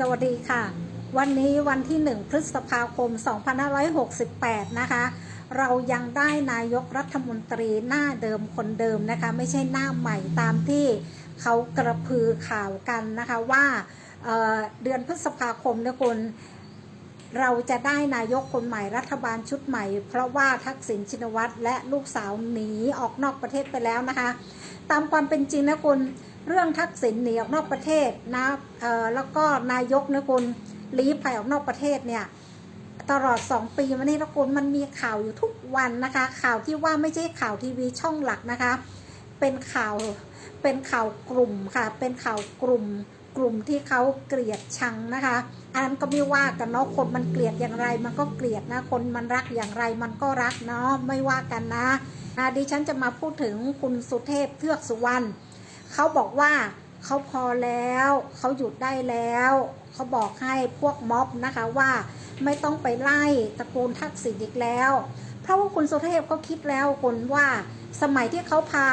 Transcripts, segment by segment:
สวัสดีค่ะ วันนี้วันที่ 1 พฤษภาคม 2568 นะคะ เรายังได้นายกรัฐมนตรีหน้าเดิมคนเดิมนะคะ ไม่ใช่หน้าใหม่ตามที่เขากระพือข่าวกันนะคะว่าเเดือนพฤษภาคมเนี่ยคุณเราจะได้นายกคนใหม่รัฐบาลชุดใหม่ เพราะว่าทักษิณชินวัตรและลูกสาวหนีออกนอกประเทศไปแล้วนะคะ ตามความเป็นจริงนะคุณ เรื่องทักษิณหนีออกนอกประเทศนะแล้วก็นายกนะคุณลี้ภัยออกนอกประเทศเนี่ยตลอด 2 ปีมานี้นะคุณมันมีข่าวอยู่ทุกวันนะคะ ข่าวที่ว่าไม่ใช่ข่าวทีวีช่องหลักนะคะ เป็นข่าวเป็นข่าวกลุ่มค่ะ เป็นข่าวกลุ่มกลุ่มที่เขาเกลียดชังนะคะอันนั้นก็ไม่ว่ากันเนาะคนมันเกลียดอย่างไร มันก็เกลียดนะคนมันรักอย่างไรมันก็รักเนาะไม่ว่ากันนะอะดิฉันจะมาพูดถึงคุณสุเทพเทือกสุวรรณ เขาบอกว่าเขาพอแล้วเขาหยุดได้แล้วเขาบอกให้พวกม็อบนะคะว่าไม่ต้องไปไล่ตระกูลทักษิณอีกแล้ว เพราะว่าคุณสุเทพเขาคิดแล้วคนว่าสมัยที่เขาพา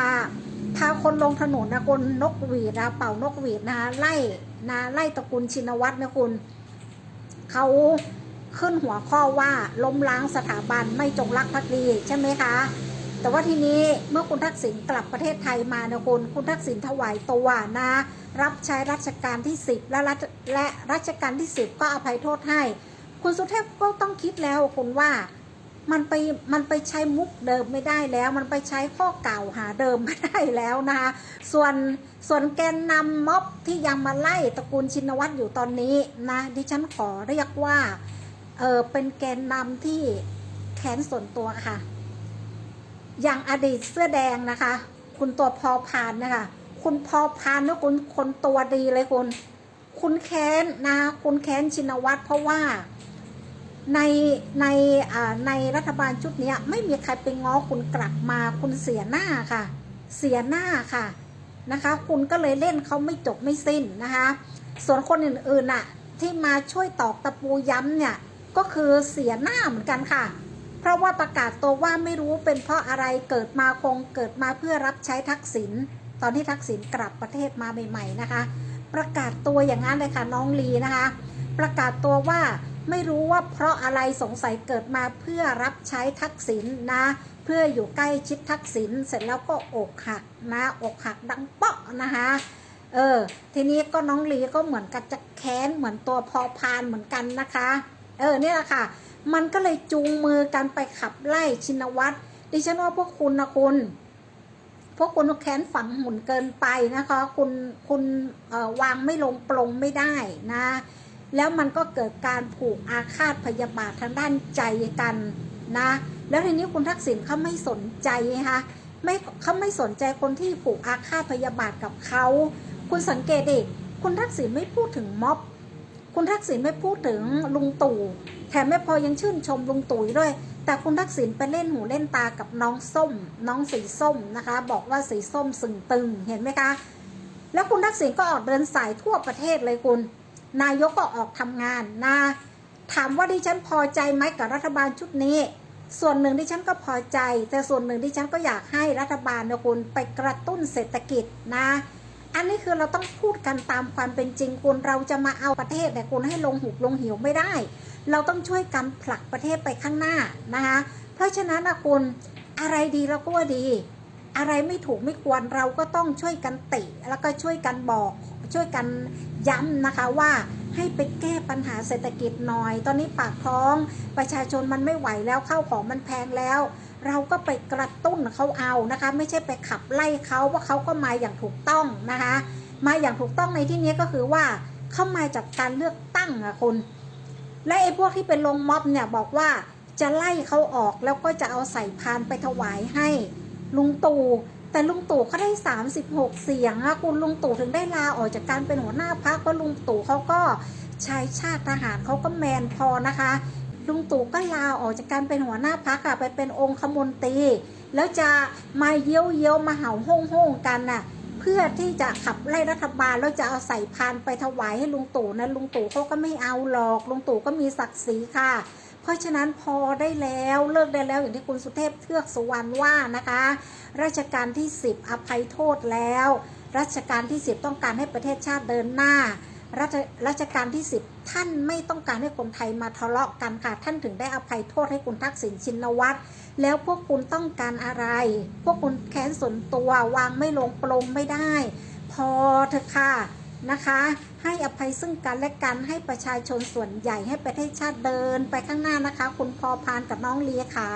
พาคนลงถนนนะคนนกหวีดนะเป่านกหวีดนะไล่นะไล่ตระกูลชินวัตรนะคุณเขาขึ้นหัวข้อว่าล้มล้างสถาบันไม่จงรักภักดีใช่ไหมคะ แต่ว่าทีนี้เมื่อคุณทักษิณกลับประเทศไทยมานะคุณคุณทักษิณถวายตัวนะ รับใช้รัชกาลที่ 10 และรัชและรัชกาลที่ 10 ก็อภัยโทษให้ คุณสุเทพก็ต้องคิดแล้วคุณว่ามันไปมันไปใช้มุกเดิมไม่ได้แล้ว มันไปใช้ข้อเก่าหาเดิมไม่ได้แล้วนะคะส่วนส่วนแกนนำม็อบที่ยังมาไล่ตระกูลชินวัตรอยู่ตอนนี้นะดิฉันขอเรียกว่าเออเป็นแกนนำที่แค้นส่วนตัวค่ะ อย่างอดีตเสื้อแดงนะคะ คุณตัวพอพานนะคะ คุณพอพานนะคุณคนตัวดีเลยคุณ คุณแค้นนะ คุณแค้นชินวัตรเพราะว่าในในในรัฐบาลชุดนี้ไม่มีใครไปง้อคุณกลับมาคุณเสียหน้าค่ะ เสียหน้าค่ะนะคะ คุณก็เลยเล่นเขาไม่จบไม่สิ้นนะคะ ส่วนคนอื่นๆน่ะที่มาช่วยตอกตะปูย้ำเนี่ยก็คือเสียหน้าเหมือนกันค่ะ เพราะว่าประกาศตัวว่าไม่รู้เป็นเพราะอะไรเกิดมาคงเกิดมาเพื่อรับใช้ทักษิณตอนที่ทักษิณกลับประเทศมาใหม่ๆนะคะ ประกาศตัวอย่างนั้นเลยค่ะน้องลีนะคะ ประกาศตัวว่าไม่รู้ว่าเพราะอะไรสงสัยเกิดมาเพื่อรับใช้ทักษิณนะ เพื่ออยู่ใกล้ชิดทักษิณเสร็จแล้วก็อกหักนะอกหักดังเปาะนะคะเออทีนี้ก็น้องลีก็เหมือนกับจะแค้นเหมือนตัวพอพานเหมือนกันนะคะ เออเนี่ยแหละค่ะ มันก็เลยจูงมือกันไปขับไล่ชินวัตรดิฉันว่าพวกคุณนะคุณ พวกคุณแค้นฝังหุ่นเกินไปนะคะ คุณคุณวางไม่ลงปลงไม่ได้นะ แล้วมันก็เกิดการผูกอาฆาตพยาบาททางด้านใจกันนะ แล้วทีนี้คุณทักษิณเขาไม่สนใจนะคะไม่เขาไม่สนใจคนที่ผูกอาฆาตพยาบาทกับเขาคุณสังเกตดิคุณทักษิณไม่พูดถึงม็อบ คุณทักษิณไม่พูดถึงลุงตู่ แถมไม่พอยังชื่นชมลุงตู่อีกด้วย แต่คุณทักษิณไปเล่นหูเล่นตากับน้องส้ม น้องสีส้มนะคะ บอกว่าสีส้มสึงตึงเห็นไหมคะ แล้วคุณทักษิณก็ออกเดินสายทั่วประเทศเลยคุณ นายกก็ออกทำงานนะถามว่าดิฉันพอใจไหมกับรัฐบาลชุดนี้ ส่วนหนึ่งดิฉันก็พอใจ แต่ส่วนหนึ่งดิฉันก็อยากให้รัฐบาลนะคุณไปกระตุ้นเศรษฐกิจนะ อันนี้คือเราต้องพูดกันตามความเป็นจริงคุณเราจะมาเอาประเทศแต่คุณให้ลงหุบลงหิวไม่ได้ เราต้องช่วยกันผลักประเทศไปข้างหน้านะคะ เพราะฉะนั้นนะคุณอะไรดีเราก็ว่าดี อะไรไม่ถูกไม่ควรเราก็ต้องช่วยกันติแล้วก็ช่วยกันบอกช่วยกันย้ำนะคะว่าให้ไปแก้ปัญหาเศรษฐกิจหน่อย ตอนนี้ปากท้องประชาชนมันไม่ไหวแล้วข้าวของมันแพงแล้ว เราก็ไปกระตุ้นเขาเอานะคะ ไม่ใช่ไปขับไล่เขาเพราะเขาก็มาอย่างถูกต้องนะคะ มาอย่างถูกต้องในที่นี้ก็คือว่าเข้ามาจากการเลือกตั้งอะคุณ และไอ้พวกที่เป็นลงม็อบเนี่ยบอกว่าจะไล่เขาออกแล้วก็จะเอาใส่พานไปถวายให้ลุงตู่แต่ลุงตู่เขาได้ 36 เสียงอะคุณลุงตู่ถึงได้ลาออกจากการเป็นหัวหน้าพรรคเพราะลุงตู่เขาก็ชายชาติทหารเขาก็แมนพอนะคะ ลุงตู่ก็ลาออกจากการเป็นหัวหน้าพรรคอะไปเป็นองคมนตรีแล้วจะมาเยี่ยวเยี่ยวมาเห่าห้องห้องกันน่ะ เพื่อที่จะขับไล่รัฐบาลแล้วจะเอาใส่พานไปถวายให้ลุงตู่นะลุงตู่เขาก็ไม่เอาหรอก ลุงตู่ก็มีศักดิ์ศรีค่ะ เพราะฉะนั้นพอได้แล้วเลิกได้แล้วอย่างที่คุณสุเทพเทือกสุวรรณว่านะคะ ราชการที่ 10 อภัยโทษแล้ว รัชกาลที่ 10 ต้องการให้ประเทศชาติเดินหน้า รัชรัชกาลที่ 10 ท่านไม่ต้องการให้คนไทยมาทะเลาะกันค่ะ ท่านถึงได้อภัยโทษให้คุณทักษิณชินวัตรแล้วพวกคุณต้องการอะไร พวกคุณแค้นส่วนตัววางไม่ลงปลงไม่ได้ พอเถอะค่ะนะคะ ให้อภัยซึ่งกันและกันให้ประชาชนส่วนใหญ่ให้ประเทศชาติเดินไปข้างหน้านะคะ คุณพอพานกับน้องเลียขา